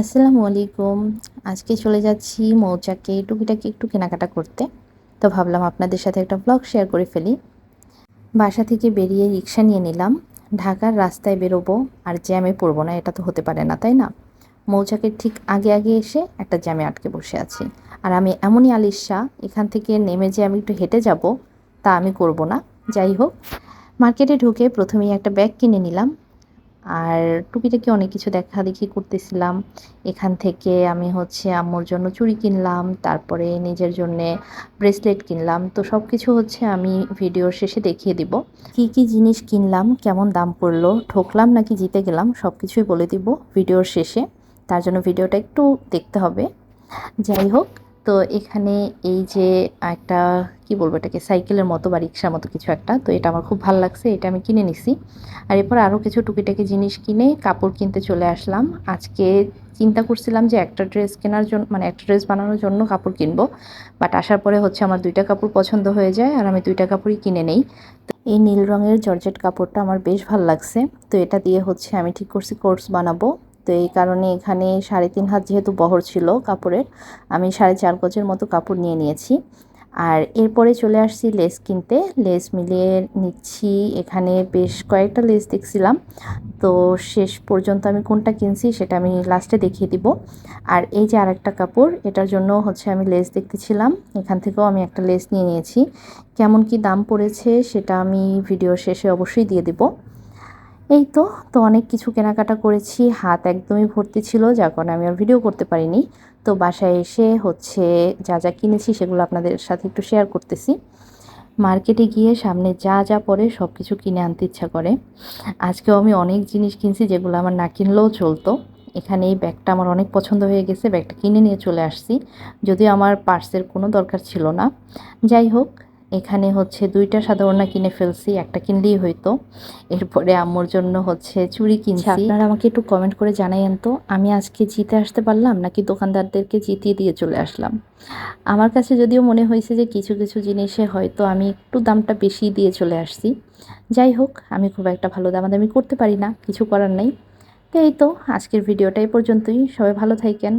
আসসালামু আলাইকুম। আজকে চলে যাচ্ছি মৌচাকে টুকিটাকি একটু কেনাকাটা করতে। তো ভাবলাম আপনাদের সাথে একটা ব্লগ শেয়ার করে ফেলি। বাসা থেকে বেরিয়ে রিক্সা নিয়ে নিলাম। ঢাকার রাস্তায় বেরোবো আর জ্যামে পড়ব না, এটা তো হতে পারে না, তাই না? মৌচাকের ঠিক আগে আগে এসে একটা জ্যামে আটকে বসে আছি। আর আমি এমনই আলিশা, এখান থেকে নেমে যে আমি একটু হেঁটে যাব, তা আমি করব না। যাই হোক, মার্কেটে ঢুকে প্রথমেই একটা ব্যাগ কিনে নিলাম। আর টুকিটাকি অনেক কিছু দেখা দেখি করতেছিলাম। এখান থেকে আমি হচ্ছে আম্মুর জন্য চুড়ি কিনলাম, তারপরে নিজের জন্যে ব্রেসলেট কিনলাম। তো সব কিছু হচ্ছে আমি ভিডিওর শেষে দেখিয়ে দিব। কি কি জিনিস কিনলাম, কেমন দাম পড়ল, ঠকলাম নাকি জিতে গেলাম সব কিছুই বলে দিব ভিডিওর শেষে। তার জন্য ভিডিওটা একটু দেখতে হবে। যাই হোক তো এখানে এই যে একটা, কি বলব এটাকে, সাইকেলের মতো বা রিক্সার মতো কিছু একটা, তো এটা আমার খুব ভালো লাগছে, এটা আমি কিনে নিছি। আর এরপর আরও কিছু টুকিটাকি জিনিস কিনে কাপড় কিনতে চলে আসলাম। আজকে চিন্তা করছিলাম যে একটা ড্রেস কেনার জন্য মানে একটা ড্রেস বানানোর জন্য কাপড় কিনবো, বাট আসার পরে হচ্ছে আমার দুইটা কাপড় পছন্দ হয়ে যায় আর আমি দুইটা কাপড়ই কিনে নেই। তো এই নীল রঙের জর্জেট কাপড়টা আমার বেশ ভালো লাগছে। তো এটা দিয়ে হচ্ছে আমি ঠিক করছি কোর্স বানাবো। তো এই কারণে এখানে সাড়ে তিন হাত যেহেতু বহর ছিল কাপড়ের, আমি সাড়ে চার গজের মতো কাপড় নিয়ে নিয়েছি। আর এরপরে চলে আসছি লেস কিনতে। লেস মিলিয়ে নিচ্ছি এখানে বেশ কয়েকটা লেস দেখছিলাম। তো শেষ পর্যন্ত আমি কোনটা কিনছি সেটা আমি লাস্টে দেখিয়ে দিব। আর এই যে আরেকটা কাপড়, এটার জন্য হচ্ছে আমি লেস দেখতেছিলাম। এখান থেকেও আমি একটা লেস নিয়ে নিয়েছি। কেমন কি দাম পড়েছে সেটা আমি ভিডিও শেষে অবশ্যই দিয়ে দিব। এই তো তো অনেক কিছু কেনাকাটা করেছি, হাত একদমই ভর্তি ছিল, যার কারণে আমি আর ভিডিও করতে পারিনি। তো বাসায় এসে হচ্ছে যা যা কিনেছি সেগুলো আপনাদের সাথে একটু শেয়ার করতেছি। মার্কেটে গিয়ে সামনে যা যা পড়ে সব কিছু কিনে আনতে ইচ্ছা করে। আজকেও আমি অনেক জিনিস কিনছি যেগুলো আমার না কিনলেও চলতো। এখানে এই ব্যাগটা আমার অনেক পছন্দ হয়ে গেছে ব্যাগটা কিনে নিয়ে চলে আসছি। যদিও আমার পার্সের কোনো দরকার ছিল না। যাই হোক এখানে হচ্ছে দুইটা সাদা ওড়না কিনে ফেলছি, একটা কিনলেই হইতো। এরপরে আম্মুর জন্য হচ্ছে চুড়ি কিনছি। আপনারা আমাকে একটু কমেন্ট করে জানাইয়েন তো, আমি আজকে জিতে আসতে পারলাম নাকি দোকানদারদেরকে জিতিয়ে দিয়ে চলে আসলাম? আমার কাছে যদিও মনে হয়েছে যে কিছু কিছু জিনিসে হয়তো আমি একটু দামটা বেশি দিয়ে চলে আসছি। যাই হোক, আমি খুব একটা ভালো দামাদামি করতে পারি না, কিছু করার নেই। তো এই তো, আজকের ভিডিওটা এই পর্যন্তই। সবাই ভালো থাকেন।